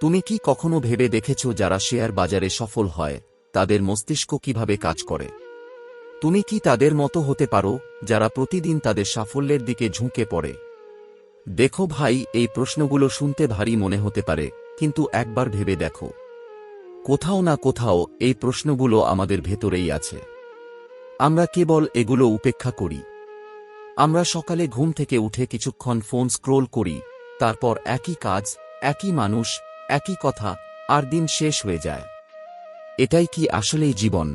তুমি কি কখনো ভেবে দেখেছ যারা শেয়ার বাজারে সফল হয়, তাদের মস্তিষ্ক কীভাবে কাজ করে? তুমি কি তাদের মতো হতে পারো, যারা প্রতিদিন তাদের সাফল্যের দিকে ঝুঁকে পড়ে? দেখো ভাই, এই প্রশ্নগুলো শুনতে ভারী মনে হতে পারে, কিন্তু একবার ভেবে দেখো। কোথাও না কোথাও এই প্রশ্নগুলো আমাদের ভেতরেই আছে। আমরা কেবল এগুলো উপেক্ষা করি। আমরা সকালে ঘুম থেকে উঠে কিছুক্ষণ ফোন স্ক্রোল করি, তারপর একই কাজ, একই মানুষ একই কথা, আর দিন শেষ হয়ে যায়। এটাই কি আসলেই জীবন?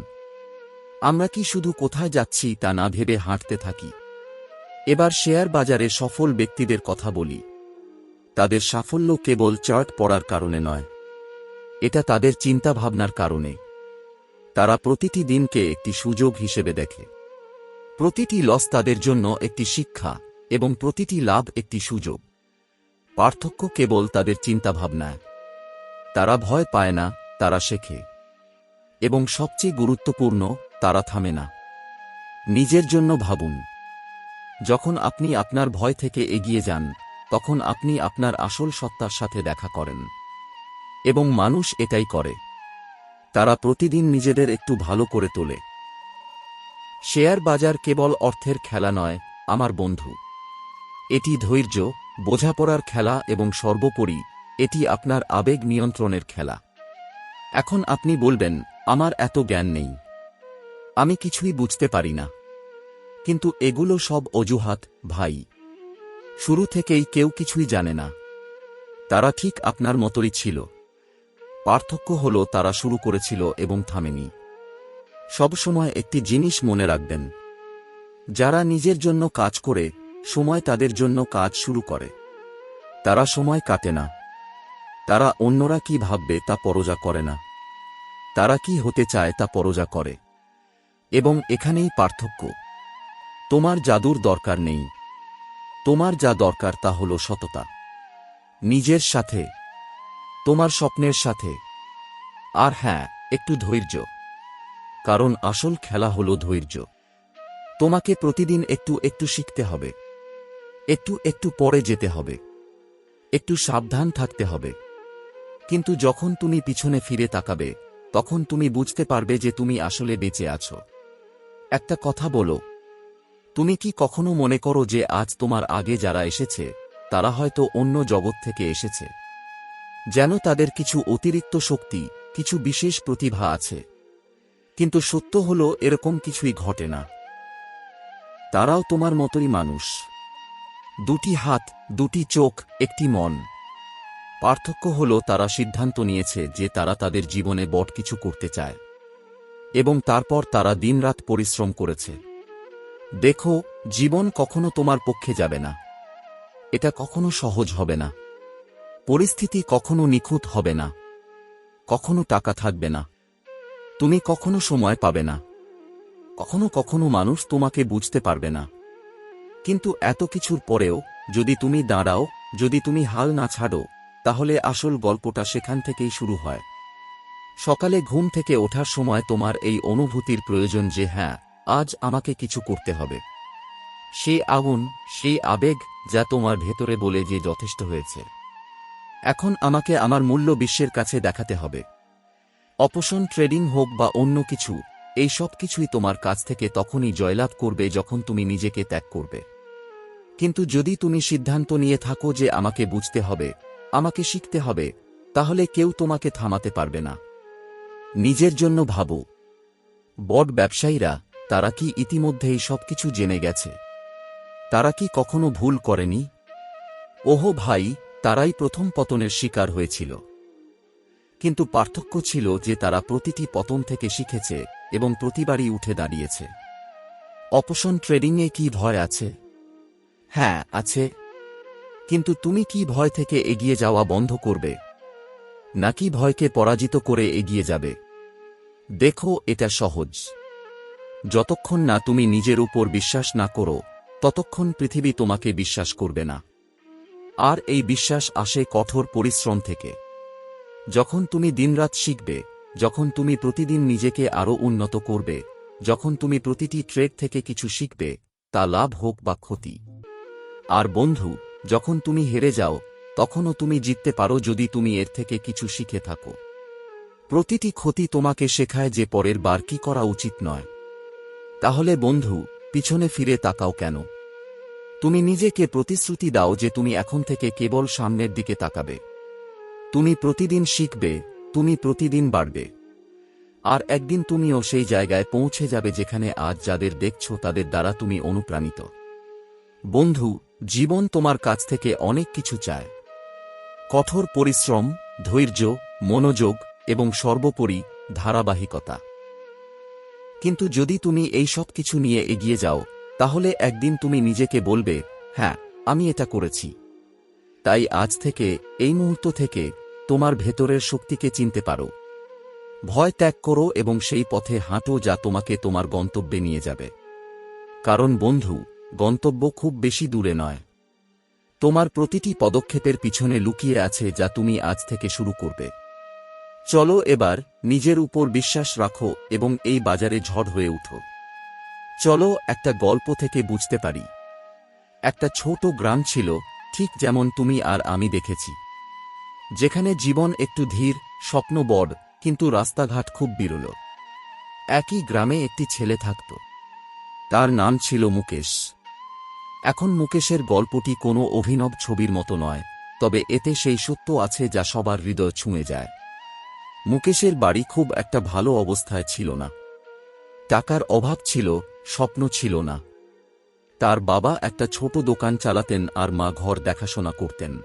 আমরা কি শুধু কোথায় যাচ্ছি তা না ভেবে হাঁটতে থাকি। এবার শেয়ার বাজারে সফল ব্যক্তিদের কথা বলি। তাদের সাফল্য কেবল চার্ট পড়ার কারণে নয়। এটা তাদের চিন্তাভাবনার কারণে। তারা প্রতিটি দিনকে একটি সুযোগ হিসেবে দেখে। প্রতিটি লস তাদের জন্য একটি শিক্ষা, এবং প্রতিটি লাভ একটি সুযোগ। পার্থক্য কেবল তাদের চিন্তাভাবনায়। তারা ভয় পায় না, তারা শেখে। এবং সবচেয়ে গুরুত্বপূর্ণ, তারা থামে না। নিজের জন্য ভাবুন। যখন আপনি আপনার ভয় থেকে এগিয়ে যান, তখন আপনি আপনার আসল সত্তার সাথে দেখা করেন। এবং মানুষ এটাই করে। তারা প্রতিদিন নিজেদের একটু ভালো করে তোলে। শেয়ার বাজার কেবল অর্থের খেলা নয়, আমার বন্ধু। এটি ধৈর্য, বোঝাপড়ার খেলা এবং সর্বোপরি এটি আপনার আবেগ নিয়ন্ত্রণের খেলা। এখন আপনি বলবেন, আমার এত জ্ঞান নেই। আমি কিছুই বুঝতে পারি না। কিন্তু এগুলো সব অজুহাত, ভাই। শুরু থেকেই কেউ কিছুই জানে না। তারা ঠিক আপনার মতোই ছিল। পার্থক্য হল, তারা শুরু করেছিল এবং থামেনি। সবসময় একটি জিনিস মনে রাখবেন। যারা নিজের জন্য কাজ করে, সময় তাদের জন্য কাজ শুরু করে। তারা সময় কাটে না। তারা অন্যরা কি ভাববে তা পরজা করে না। তারা কি হতে চায় তা পরজা করে। এবং এখানেই পার্থক্য। তোমার জাদুর দরকার নেই। তোমার যা দরকার তা হল সততা। নিজের সাথে। তোমার স্বপ্নের সাথে। আর হ্যাঁ একটু ধৈর্য। কারণ আসল খেলা হল ধৈর্য। তোমাকে প্রতিদিন একটু একটু শিখতে হবে। একটু একটু পরে যেতে হবে। একটু সাবধান থাকতে হবে। কিন্তু যখন তুমি পিছনে ফিরে তাকাবে, তখন তুমি বুঝতে পারবে যে তুমি আসলে বেঁচে আছো। একটা কথা বলো, তুমি কি কখনো মনে করো যে আজ তোমার আগে যারা এসেছে, তারা হয়তো অন্য জগৎ থেকে এসেছে? যেন তাদের কিছু অতিরিক্ত শক্তি, কিছু বিশেষ প্রতিভা আছে। কিন্তু সত্য হল, এরকম কিছুই ঘটে না। তারাও তোমার মতোই মানুষ। দুটি হাত, দুটি চোখ, একটি মন। পার্থক্য হল তারা সিদ্ধান্ত নিয়েছে যে তারা তাদের জীবনে বট কিছু করতে চায়। এবং তারপর তারা দিনরাত পরিশ্রম করেছে। দেখো, জীবন কখনো তোমার পক্ষে যাবে না। এটা কখনো সহজ হবে না। পরিস্থিতি কখনো নিখুঁত হবে না। কখনো টাকা থাকবে না। তুমি কখনো সময় পাবে না। কখনো কখনো মানুষ তোমাকে বুঝতে পারবে না। কিন্তু এত কিছুর পরেও যদি তুমি দাঁড়াও, যদি তুমি হাল না ছাড়ো তাহলে আসল গল্পটা সেখান থেকেই শুরু হয়। সকালে ঘুম থেকে ওঠার সময় তোমার এই অনুভূতির প্রয়োজন যে হ্যাঁ আজ আমাকে কিছু করতে হবে। সেই আগুন সেই আবেগ যা তোমার ভেতরে বলে যে যথেষ্ট হয়েছে। এখন আমাকে আমার মূল্য বিশ্বের কাছে দেখাতে হবে। অপশন ট্রেডিং হোক বা অন্য কিছু, এই সব কিছুই তোমার কাছ থেকে তখনই জয়লাভ করবে যখন তুমি নিজেকে ত্যাগ করবে। কিন্তু যদি তুমি সিদ্ধান্ত নিয়ে থাকো যে আমাকে বুঝতে হবে আমাকে শিখতে হবে, তাহলে কেউ তোমাকে থামাতে পারবে না। নিজের জন্য ভাবো। বড ব্যবসায়ীরা, তারা কি ইতিমধ্যেই সবকিছু জেনে গেছে? তারা কি কখনো ভুল করেনি? ওহো ভাই, তারাই প্রথম পতনের শিকার হয়েছিল। কিন্তু পার্থক্য ছিল যে তারা প্রতিটি পতন থেকে শিখেছে এবং প্রতিবারই উঠে দাঁড়িয়েছে। অপশন ট্রেডিংয়ে কি ভয় আছে? হ্যাঁ আছে। কিন্তু তুমি কি ভয় থেকে এগিয়ে যাওয়া বন্ধ করবে? নাকি ভয়কে পরাজিত করে এগিয়ে যাবে? দেখো, এটা সহজ। যতক্ষণ না তুমি নিজের উপর বিশ্বাস না করো, ততক্ষণ পৃথিবী তোমাকে বিশ্বাস করবে না। আর এই বিশ্বাস আসে কঠোর পরিশ্রম থেকে। যখন তুমি দিনরাত শিখবে, যখন তুমি প্রতিদিন নিজেকে আরও উন্নত করবে, যখন তুমি প্রতিটি ট্রেড থেকে কিছু শিখবে, তা লাভ হোক বা ক্ষতি। আর বন্ধু যখন তুমি হেরে যাও, তখনও তুমি জিততে পারো যদি তুমি এর থেকে কিছু শিখে থাকো। প্রতিটি ক্ষতি তোমাকে শেখায় যে পরের বার কি করা উচিত নয়। তাহলে বন্ধু, পিছনে ফিরে তাকাও কেন? তুমি নিজেকে প্রতিশ্রুতি দাও যে তুমি এখন থেকে কেবল সামনের দিকে তাকাবে। তুমি প্রতিদিন শিখবে, তুমি প্রতিদিন বাড়বে। আর একদিন তুমিও সেই জায়গায় পৌঁছে যাবে যেখানে আজ যাদের দেখছ তাদের দ্বারা তুমি অনুপ্রাণিত। বন্ধু জীবন তোমার কাছ থেকে অনেক কিছু চায়। কঠোর পরিশ্রম, ধৈর্য, মনোযোগ এবং সর্বোপরি ধারাবাহিকতা। কিন্তু যদি তুমি এই সব কিছু নিয়ে এগিয়ে যাও, তাহলে একদিন তুমি নিজেকে বলবে হ্যাঁ আমি এটা করেছি। তাই আজ থেকে, এই মুহূর্ত থেকে, তোমার ভেতরের শক্তিকে চিনতে পারো। ভয় ত্যাগ করো এবং সেই পথে হাঁটো যা তোমাকে তোমার গন্তব্যে নিয়ে যাবে। কারণ বন্ধু গন্তব্য খুব বেশি দূরে নয়। তোমার প্রতিটি পদক্ষেপের পিছনে লুকিয়ে আছে যা তুমি আজ থেকে শুরু করবে। চলো এবার নিজের উপর বিশ্বাস রাখো এবং এই বাজারে ঝড় হয়ে উঠো। চলো একটা গল্প থেকে বুঝতে পারি। একটা ছোট গ্রাম ছিল, ঠিক যেমন তুমি আর আমি দেখেছি। যেখানে জীবন একটু ধীর, স্বপ্ন বড়, কিন্তু রাস্তাঘাট খুব বিরল। একই গ্রামে একটি ছেলে থাকত। তার নাম ছিল মুকেশ। এখন মুকেশের গল্পটি কোনো অভিনব ছবির মতো নয়, তবে এতে সেই সত্য আছে যা সবার হৃদয় ছুঁয়ে যায়। মুকেশের বাড়ি খুব একটা ভালো অবস্থায় ছিল না। টাকার অভাব ছিল, স্বপ্ন ছিল না। তার বাবা একটা ছোট দোকান চালাতেন আর মা ঘর দেখাশোনা করতেন।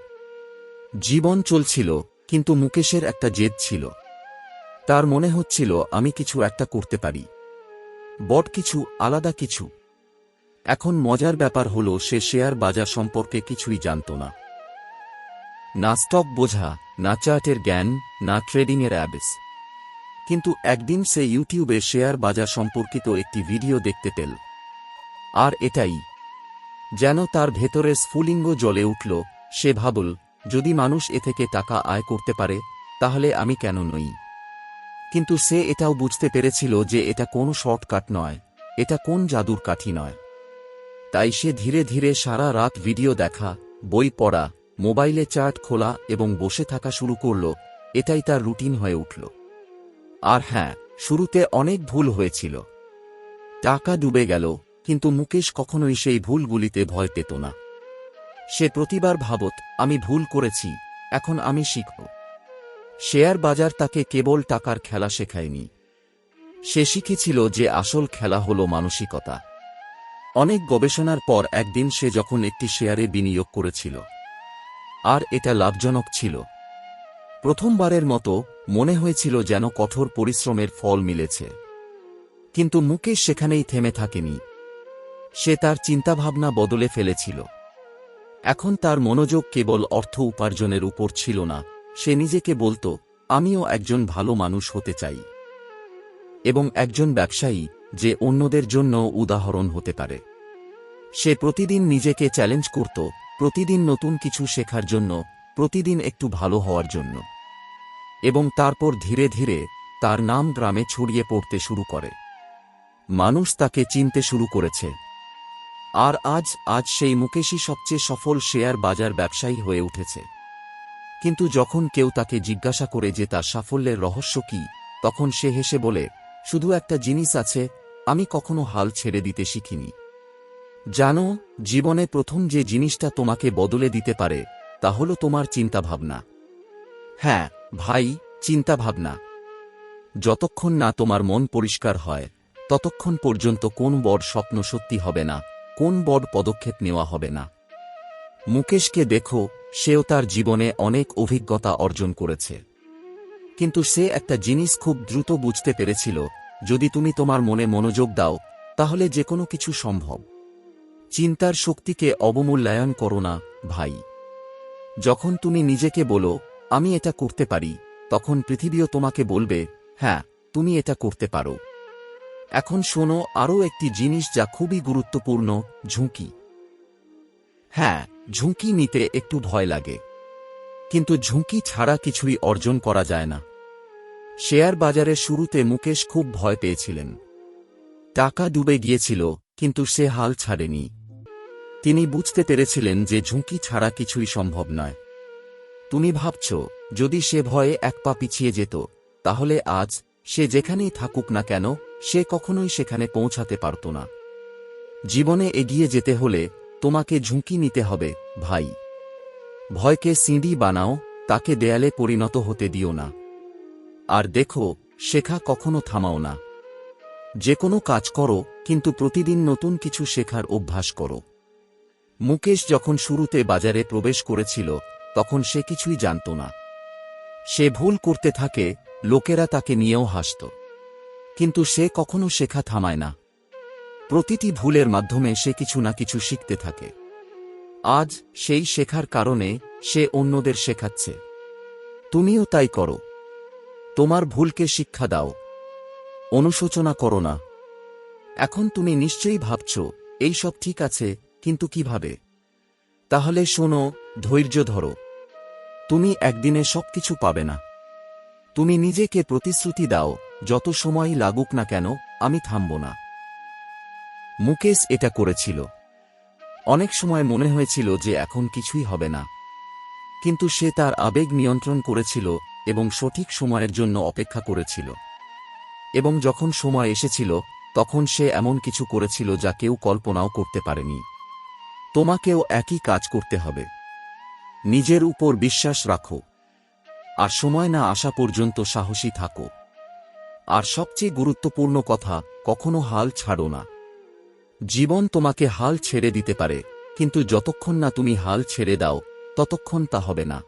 জীবন চলছিল, কিন্তু মুকেশের একটা জেদ ছিল। তার মনে হচ্ছিল, আমি কিছু একটা করতে পারি। বট কিছু, আলাদা কিছু। এখন মজার ব্যাপার হল সে শেয়ার বাজার সম্পর্কে কিছুই জানত না। না স্টক বোঝা, না চার্টের জ্ঞান, না ট্রেডিংয়ের অ্যাবেস। কিন্তু একদিন সে ইউটিউবে শেয়ার বাজার সম্পর্কিত একটি ভিডিও দেখতে পেল। আর এটাই। যেন তার ভেতরের স্ফুলিঙ্গ জ্বলে উঠল, সে ভাবল, যদি মানুষ এ থেকে টাকা আয় করতে পারে, তাহলে আমি কেন নই? কিন্তু সে এটাও বুঝতে পেরেছিল যে এটা কোনো শর্টকাট নয়, এটা কোন জাদুর কাঠি নয়। তাই সে ধীরে ধীরে সারা রাত ভিডিও দেখা, বই পড়া, মোবাইলে চার্ট খোলা এবং বসে থাকা শুরু করল। এটাই তার রুটিন হয়ে উঠল। আর হ্যাঁ শুরুতে অনেক ভুল হয়েছিল। টাকা ডুবে গেল, কিন্তু মুকেশ কখনোই সেই ভুলগুলিতে ভয় পেত না। সে প্রতিবার ভাবত, আমি ভুল করেছি, এখন আমি শিখব। শেয়ার বাজার তাকে কেবল টাকার খেলা শেখায়নি। সে শিখেছিল যে আসল খেলা হল মানসিকতা। অনেক গবেষণার পর একদিন সে যখন একটি শেয়ারে বিনিয়োগ করেছিল। আর এটা লাভজনক ছিল। প্রথমবারের মতো মনে হয়েছিল যেন কঠোর পরিশ্রমের ফল মিলেছে। কিন্তু মুকেশ সেখানেই থেমে থাকেনি। সে তার চিন্তাভাবনা বদলে ফেলেছিল। এখন তার মনোযোগ কেবল অর্থ উপার্জনের উপর ছিল না, সে নিজেকে বলতো, আমিও একজন ভালো মানুষ হতে চাই। এবং একজন ব্যবসায়ী যে অন্যদের জন্য উদাহরণ হতে পারে। সে প্রতিদিন নিজেকে চ্যালেঞ্জ করত, প্রতিদিন নতুন কিছু শেখার জন্য, প্রতিদিন একটু ভালো হওয়ার জন্য। এবং তারপর ধীরে ধীরে তার নাম গ্রামে ছড়িয়ে পড়তে শুরু করে। মানুষ তাকে চিনতে শুরু করেছে। আর আজ আজ সেই মুকেশই সবচেয়ে সফল শেয়ার বাজার ব্যবসায়ী হয়ে উঠেছে। কিন্তু যখন কেউ তাকে জিজ্ঞাসা করে যে তার সাফল্যের রহস্য কি, তখন সে হেসে বলে, শুধু একটা জিনিস আছে আমি কখনো হাল ছেড়ে দিতে শিখিনি। জানো, জীবনে প্রথম যে জিনিসটা তোমাকে বদলে দিতে পারে, তা হল তোমার চিন্তাভাবনা। হ্যাঁ ভাই, চিন্তাভাবনা। যতক্ষণ না তোমার মন পরিষ্কার হয়, ততক্ষণ পর্যন্ত কোন বড় স্বপ্ন সত্যি হবে না, কোন বড় পদক্ষেপ নেওয়া হবে না। মুকেশকে দেখো, সেও তার জীবনে অনেক অভিজ্ঞতা অর্জন করেছে। কিন্তু সে একটা জিনিস খুব দ্রুত বুঝতে পেরেছিল যদি তুমি তোমার মনে মনোযোগ দাও, তাহলে যে কোনো কিছু সম্ভব। চিন্তার শক্তিকে অবমূল্যায়ন করো না, ভাই। যখন তুমি নিজেকে বলো, আমি এটা করতে পারি, তখন পৃথিবীও তোমাকে বলবে হ্যাঁ তুমি এটা করতে পারো। এখন শোনো, আরও একটি জিনিস যা খুবই গুরুত্বপূর্ণ, ঝুঁকি। হ্যাঁ ঝুঁকি নিতে একটু ভয় লাগে। কিন্তু ঝুঁকি ছাড়া কিছুই অর্জন করা যায় না। শেয়ার বাজারের শুরুতে মুকেশ খুব ভয় পেয়েছিলেন। টাকা ডুবে গিয়েছিল, কিন্তু সে হাল ছাড়েনি। তিনি বুঝতে পেরেছিলেন যে ঝুঁকি ছাড়া কিছুই সম্ভব নয়। তুমি ভাবছ, যদি সে ভয়ে এক পা পিছিয়ে যেত, তাহলে আজ সে যেখানেই থাকুক না কেন, সে কখনোই সেখানে পৌঁছাতে পারত না। জীবনে এগিয়ে যেতে হলে তোমাকে ঝুঁকি নিতে হবে, ভাই। ভয়কে সিঁড়ি বানাও, তাকে দেয়ালে পরিণত হতে দিও না। আর দেখো, শেখা কখনো থামাও না। যে কোনো কাজ করো, কিন্তু প্রতিদিন নতুন কিছু শেখার অভ্যাস করো। মুকেশ যখন শুরুতে বাজারে প্রবেশ করেছিল, তখন সে কিছুই জানত না। সে ভুল করতে থাকে, লোকেরা তাকে নিয়েও হাসত। কিন্তু সে কখনো শেখা থামায় না। প্রতিটি ভুলের মাধ্যমে সে কিছু না কিছু শিখতে থাকে। আজ সেই শেখার কারণে সে অন্যদের শেখাচ্ছে। তুমিও তাই করো। তোমার ভুলকে শিক্ষা দাও। অনুশোচনা করো না। এখন তুমি নিশ্চয়ই ভাবছ, এই সব ঠিক আছে, কিন্তু কীভাবে? তাহলে শোনো, ধৈর্য ধরো। তুমি একদিনে সবকিছু পাবে না। তুমি নিজেকে প্রতিশ্রুতি দাও, যত সময় লাগুক না কেন, আমি থামব না। মুকেশ এটা করেছিল। অনেক সময় মনে হয়েছিল যে এখন কিছুই হবে না। কিন্তু সে তার আবেগ নিয়ন্ত্রণ করেছিল এবং সঠিক সময়ের জন্য অপেক্ষা করেছিল। এবং যখন সময় এসেছিল, তখন সে এমন কিছু করেছিল যা কেউ কল্পনাও করতে পারেনি। তোমাকেও একই কাজ করতে হবে। নিজের উপর বিশ্বাস রাখো। আর সময় না আসা পর্যন্ত সাহসী থাকো। আর সবচেয়ে গুরুত্বপূর্ণ কথা, কখনো হাল ছাড়ো না। জীবন তোমাকে হাল ছেড়ে দিতে পারে, কিন্তু যতক্ষণ না তুমি হাল ছেড়ে দাও, ততক্ষণ তা হবে না।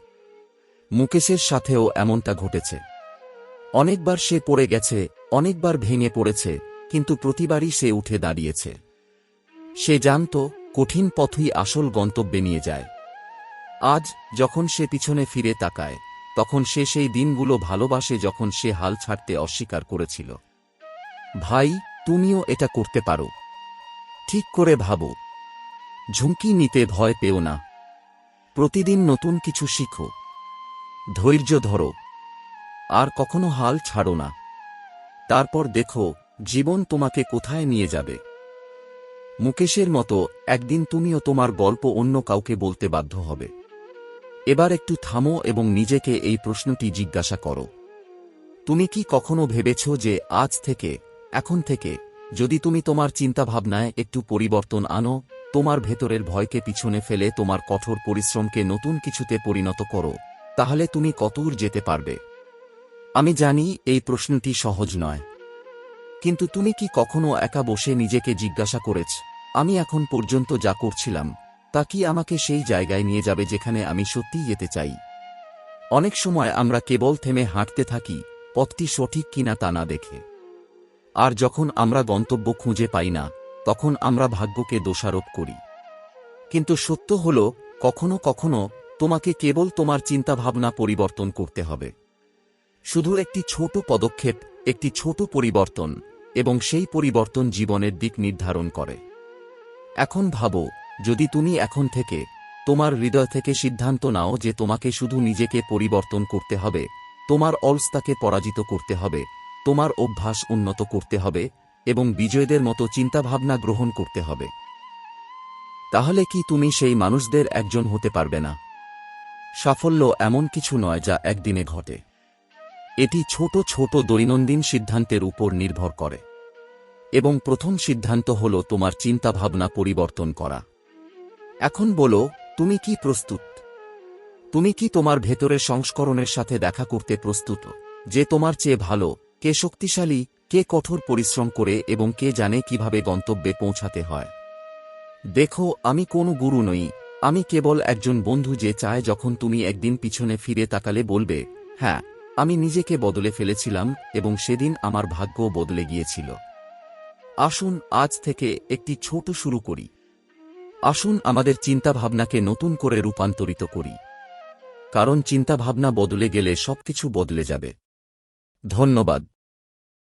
মুকেশের সাথেও এমনটা ঘটেছে। অনেকবার সে পড়ে গেছে, অনেকবার ভেঙে পড়েছে, কিন্তু প্রতিবারই সে উঠে দাঁড়িয়েছে। সে জানত, কঠিন পথই আসল গন্তব্যে নিয়ে যায়। আজ যখন সে পিছনে ফিরে তাকায়, তখন সে সেই দিনগুলো ভালোবাসে যখন সে হাল ছাড়তে অস্বীকার করেছিল। ভাই, তুমিও এটা করতে পারো। ঠিক করে ভাবো। ঝুঁকি নিতে ভয় পেও না। প্রতিদিন নতুন কিছু শিখো। ধৈর্য ধরো। আর কখনো হাল ছাড়ো না। তারপর দেখো, জীবন তোমাকে কোথায় নিয়ে যাবে। মুকেশের মতো একদিন তুমিও তোমার গল্প অন্য কাউকে বলতে বাধ্য হবে। এবার একটু থামো এবং নিজেকে এই প্রশ্নটি জিজ্ঞাসা করো। তুমি কি কখনো ভেবেছ যে আজ থেকে, এখন থেকে, যদি তুমি তোমার চিন্তাভাবনায় একটু পরিবর্তন আনো, তোমার ভেতরের ভয়কে পিছনে ফেলে তোমার কঠোর পরিশ্রমকে নতুন কিছুতে পরিণত করো? তাহলে তুমি কতদূর যেতে পারবে? আমি জানি এই প্রশ্নটি সহজ নয়। কিন্তু তুমি কি কখনো একা বসে নিজেকে জিজ্ঞাসা করেছ? আমি এখন পর্যন্ত যা করছিলাম, তা কি আমাকে সেই জায়গায় নিয়ে যাবে যেখানে আমি সত্যিই যেতে চাই? অনেক সময় আমরা কেবল থেমে হাঁটতে থাকি, পথটি সঠিক কিনা তা না দেখে। আর যখন আমরা গন্তব্য খুঁজে পাই না, তখন আমরা ভাগ্যকে দোষারোপ করি। কিন্তু সত্য হল, কখনো কখনো তোমাকে কেবল তোমার চিন্তাভাবনা পরিবর্তন করতে হবে। শুধু একটি ছোট পদক্ষেপ, একটি ছোট পরিবর্তন, এবং সেই পরিবর্তন জীবনের দিক নির্ধারণ করে। এখন ভাবো, যদি তুমি এখন থেকে তোমার হৃদয় থেকে সিদ্ধান্ত নাও যে তোমাকে শুধু নিজেকে পরিবর্তন করতে হবে, তোমার অলস্তাকে পরাজিত করতে হবে, তোমার অভ্যাস উন্নত করতে হবে, এবং বিজয়দের মতো চিন্তাভাবনা গ্রহণ করতে হবে। তাহলে কি তুমি সেই মানুষদের একজন হতে পারবে না? সাফল্য এমন কিছু নয় যা একদিনে ঘটে। এটি ছোট ছোট দৈনন্দিন সিদ্ধান্তের উপর নির্ভর করে। এবং প্রথম সিদ্ধান্ত হল তোমার চিন্তাভাবনা পরিবর্তন করা। এখন বলো, তুমি কি প্রস্তুত? তুমি কি তোমার ভেতরের সংস্করণের সাথে দেখা করতে প্রস্তুত? যে তোমার চেয়ে ভালো, কে শক্তিশালী, কে কঠোর পরিশ্রম করে এবং কে জানে কীভাবে গন্তব্যে পৌঁছাতে হয়। দেখো, আমি কোনো গুরু নই আমি কেবল একজন বন্ধু যে চায় যখন তুমি একদিন পিছনে ফিরে তাকালে বলবে হ্যাঁ আমি নিজেকে বদলে ফেলেছিলাম এবং সেদিন আমার ভাগ্য বদলে গিয়েছিল। আসুন, আজ থেকে একটি ছোট শুরু করি। আসুন, আমাদের চিন্তাভাবনাকে নতুন করে রূপান্তরিত করি। কারণ চিন্তাভাবনা বদলে গেলে সবকিছু বদলে যাবে। ধন্যবাদ।